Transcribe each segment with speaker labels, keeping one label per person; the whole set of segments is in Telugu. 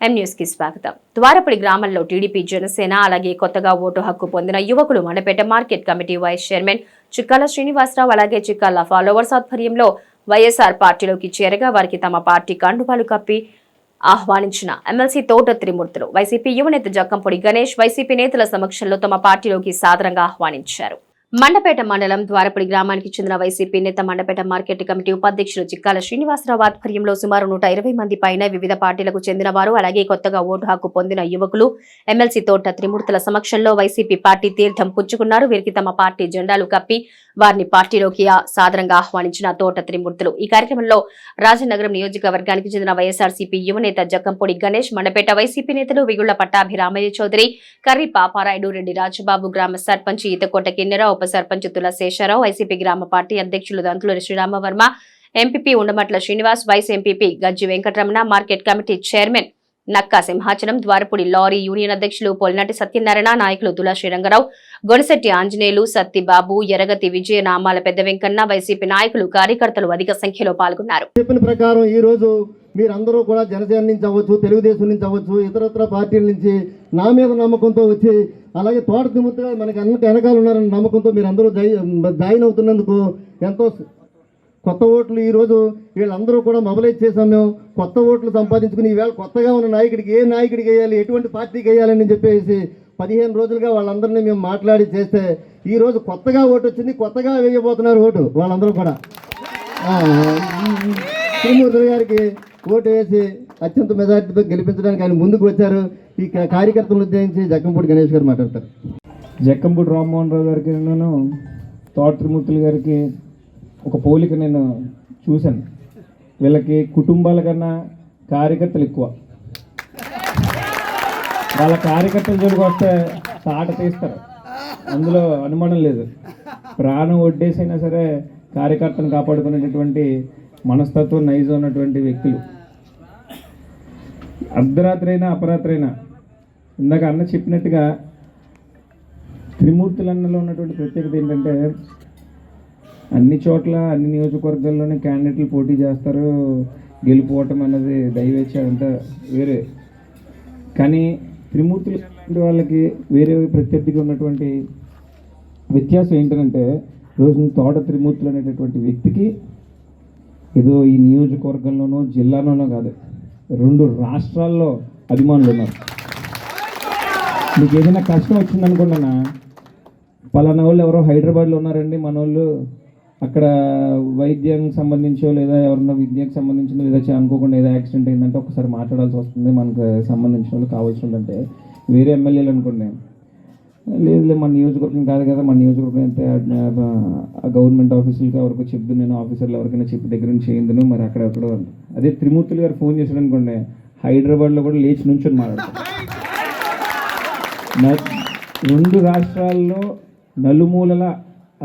Speaker 1: ఎం కి స్వాగతం. ద్వారపడి గ్రామంలో టీడీపీ జనసేన అలాగే కొత్తగా ఓటు హక్కు పొందిన యువకులు Mandapeta market committee vice chairman Chikkala Srinivasarao అలాగే చిక్కాల ఫాలోవర్స్ ఆధ్వర్యంలో వైఎస్ఆర్ పార్టీలోకి చేరగా వారికి తమ పార్టీ కండువాలు కప్పి ఆహ్వానించిన ఎమ్మెల్సీ తోట త్రిమూర్తులు. వైసీపీ యువనేత జక్కంపొడి గణేష్ వైసీపీ నేతల సమక్షంలో తమ పార్టీలోకి సాదరంగా ఆహ్వానించారు. మండపేట మండలం ద్వారపడి గ్రామానికి చెందిన వైసీపీ నేత మండపేట మార్కెట్ కమిటీ ఉపాధ్యక్షులు చిక్కాల శ్రీనివాసరావు ఆధ్వర్యంలో సుమారు నూట ఇరవై మంది పైన వివిధ పార్టీలకు చెందిన వారు అలాగే కొత్తగా ఓటు హక్కు పొందిన యువకులు ఎమ్మెల్సీ తోట త్రిమూర్తుల సమక్షంలో వైసీపీ పార్టీ తీర్థం పుచ్చుకున్నారు. వీరికి తమ పార్టీ జెండాలు కప్పి వారిని పార్టీలోకి ఆ- సాదరంగా ఆహ్వానించిన తోట త్రిమూర్తులు. ఈ కార్యక్రమంలో రాజనగరం నియోజకవర్గానికి చెందిన వైఎస్ఆర్సీపీ యువనేత జక్కంపొడి గణేష్ మండపేట వైసీపీ నేతలు విగుళ్ళ పట్టాభి రామయ్య చౌదరి కర్రి పాపారాయుడు రెడ్డి రాజబాబు గ్రామ సర్పంచ్ ఈతకోట కిన్నెరావు ఉప సర్పంచ్ తుల శేషారావు వైసీపీ గ్రామ పార్టీ అధ్యక్షులు Dantuluri Sriramavarma MPP Undamatla Srinivas vice MPP Gajji Venkataramana market committee chairman Nakka Simhachalam Dwarapudi lorry union అధ్యక్షులు పొలినాటి సత్యనారాయణ నాయకులు తులా శ్రీరంగరావు గొనసెట్టి ఆంజనేయులు సత్తిబాబు ఎరగతి విజయ నామాల పెద్ద వెంకన్న వైసీపీ నాయకులు కార్యకర్తలు అధిక సంఖ్యలో పాల్గొన్నారు.
Speaker 2: చెప్పిన ప్రకారం ఈ రోజు మీరందరూ కూడా జనసేన నుంచి అవ్వచ్చు తెలుగుదేశం నుంచి అవ్వచ్చు ఇతరత్ర పార్టీల నుంచి నా మీద నమ్మకంతో వచ్చి అలాగే తోట తిమ్ముగా మనకి అన్న వెనకాల ఉన్నారన్న నమ్మకంతో మీరందరూ అందరూ జాయిన్ అవుతున్నందుకు ఎంతో కొత్త ఓట్లు ఈరోజు వీళ్ళందరూ కూడా మొబలైజ్ చేసాం మేము. కొత్త ఓట్లు సంపాదించుకుని ఈవేళ కొత్తగా ఉన్న నాయకుడికి ఏ నాయకుడికి వేయాలి ఎటువంటి పార్టీకి వేయాలని చెప్పేసి పదిహేను రోజులుగా వాళ్ళందరినీ మేము మాట్లాడి చేస్తే ఈరోజు కొత్తగా ఓటు వచ్చింది కొత్తగా వేయబోతున్నారు ఓటు వాళ్ళందరూ కూడా. తిరుమూర్తి గారికి ఓటు వేసి అత్యంత మెజార్టీతో గెలిపించడానికి ఆయన ముందుకు వచ్చారు. ఈ కార్యకర్తలను ఉద్దేశించి జక్కంపూడి గణేష్ గారు మాట్లాడతారు.
Speaker 3: జక్కంపూడి రామ్మోహన్ రావు గారికి నేను తోట తిరుమూర్తులు గారికి ఒక పోలిక నేను చూశాను. వీళ్ళకి కుటుంబాల కన్నా కార్యకర్తలు ఎక్కువ. వాళ్ళ కార్యకర్తల జోడికి వస్తే తాట తీస్తారు. అందులో అనుమానం లేదు. ప్రాణం ఒడ్డేసైనా సరే కార్యకర్తను కాపాడుకునేటటువంటి మనస్తత్వం నైజం ఉన్నటువంటి వ్యక్తులు. అర్ధరాత్రైనా అయినా అపరాత్రి అయినా ఇందాక అన్న చెప్పినట్టుగా త్రిమూర్తులన్నలో ఉన్నటువంటి ప్రత్యేకత ఏంటంటే అన్ని చోట్ల అన్ని నియోజకవర్గాల్లోనే క్యాండిడేట్లు పోటీ చేస్తారు. గెలిపోవటం అన్నది దైవేచ్ఛ అంతా వేరే. కానీ త్రిమూర్తులు వాళ్ళకి వేరే ప్రత్యర్థిగా ఉన్నటువంటి వ్యత్యాసం ఏంటంటే రోజు తోట త్రిమూర్తులు అనేటటువంటి వ్యక్తికి ఏదో ఈ నియోజకవర్గంలోనో జిల్లాలోనో కాదు రెండు రాష్ట్రాల్లో అభిమానులు ఉన్నారు. మీకు ఏదైనా కష్టం వచ్చిందనుకున్నానా పలానా వాళ్ళు ఎవరో హైదరాబాద్లో ఉన్నారండి మన వాళ్ళు అక్కడ వైద్యానికి సంబంధించో లేదా ఎవరన్నా విద్యకు సంబంధించిన లేదా అనుకోకుండా ఏదో యాక్సిడెంట్ అయిందంటే ఒకసారి మాట్లాడాల్సి వస్తుంది. మనకు సంబంధించిన వాళ్ళు కావాల్సి ఉందంటే వేరే ఎమ్మెల్యేలు అనుకోండి. లేదు మన నియోజకవర్గం కాదు కదా మన నియోజకవర్గం అయితే గవర్నమెంట్ ఆఫీసులకి ఎవరికి చెప్దు నేను ఆఫీసర్లు ఎవరికైనా చెప్పి దగ్గర నుంచి చేయిందును మరి అక్కడ ఎక్కడో అదే త్రిమూర్తులు గారు ఫోన్ చేశాడు అనుకోండి హైదరాబాద్లో కూడా లేచి నుంచొని మాట్లాడతారు. రెండు రాష్ట్రాల్లో నలుమూలల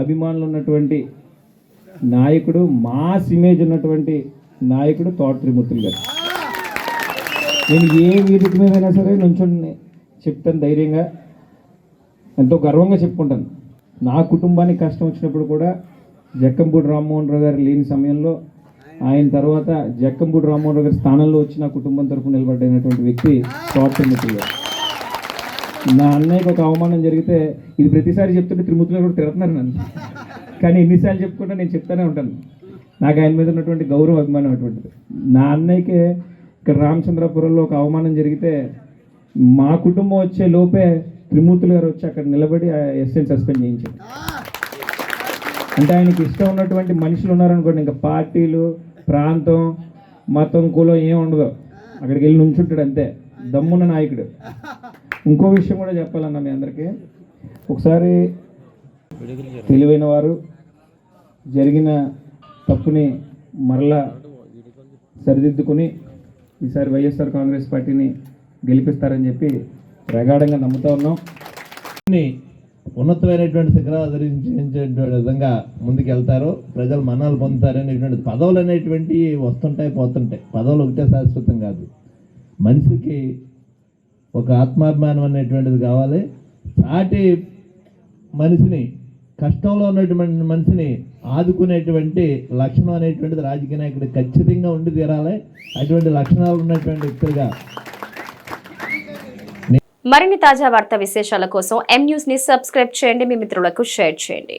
Speaker 3: అభిమానులు ఉన్నటువంటి నాయకుడు మాస్ ఇమేజ్ ఉన్నటువంటి నాయకుడు తోట త్రిమూర్తులు గారు. నేను ఏ వేదిక మీదైనా సరే నుంచుని చెప్తాను ధైర్యంగా ఎంతో గర్వంగా చెప్పుకుంటాను. నా కుటుంబానికి కష్టం వచ్చినప్పుడు కూడా జక్కంపూడి రామ్మోహన్ రావు గారు లేని సమయంలో ఆయన తర్వాత జక్కంపూడి రామ్మోహన్ రావు గారి స్థానంలో వచ్చి నా కుటుంబం తరఫున నిలబడ్డైనటువంటి వ్యక్తి తోట త్రిమూర్తులు గారు. నా అన్నయ్యకి ఒక అవమానం జరిగితే ఇది ప్రతిసారి చెప్తుంటే త్రిమూర్తులు కూడా తిడుతున్నారు నన్ను. కానీ ఎన్నిసార్లు చెప్పుకుంటా నేను చెప్తానే ఉంటాను. నాకు ఆయన మీద ఉన్నటువంటి గౌరవ అభిమానం అటువంటిది. నా అన్నయ్యకే ఇక్కడ రామచంద్రపురంలో ఒక అవమానం జరిగితే మా కుటుంబం వచ్చే లోపే త్రిమూర్తులు గారు వచ్చి అక్కడ నిలబడి ఎస్ఎన్ సస్పెండ్ చేయించారు. అంటే ఆయనకి ఇష్టం ఉన్నటువంటి మనుషులు ఉన్నారనుకోండి ఇంకా పార్టీలు ప్రాంతం మతం కులం ఏం ఉండదు. అక్కడికి వెళ్ళి నుంచుంటాడు అంతే. దమ్మున్న నాయకుడు. ఇంకో విషయం కూడా చెప్పాలన్నా మీ అందరికీ. ఒకసారి తెలివైన వారు జరిగిన తప్పుని మరలా సరిదిద్దుకుని ఈసారి వైఎస్ఆర్ కాంగ్రెస్ పార్టీని గెలిపిస్తారని చెప్పి ప్రగాఢంగా నమ్ముతా ఉన్నాం.
Speaker 4: ఉన్నతమైనటువంటి శిఖరాలు ధరించేటువంటి విధంగా ముందుకు వెళ్తారు ప్రజలు మన్నాలు పొందుతారనేటువంటి పదవులు అనేటువంటివి వస్తుంటాయి పోతుంటాయి. పదవులు ఒకటే శాశ్వతం కాదు. మనిషికి ఒక ఆత్మాభిమానం అనేటువంటిది కావాలి. సాటి మనిషిని కష్టంలో ఉన్నటువంటి మనిషిని ఆదుకునేటువంటి లక్షణం అనేటువంటిది రాజకీయ నాయకుడు ఖచ్చితంగా ఉండి తీరాలి. అటువంటి లక్షణాలు ఉన్నటువంటి వ్యక్తులుగా.
Speaker 1: మరిన్ని తాజా వార్త విశేషాల కోసం ఎం న్యూస్ని సబ్స్క్రైబ్ చేయండి. మీ మిత్రులకు షేర్ చేయండి.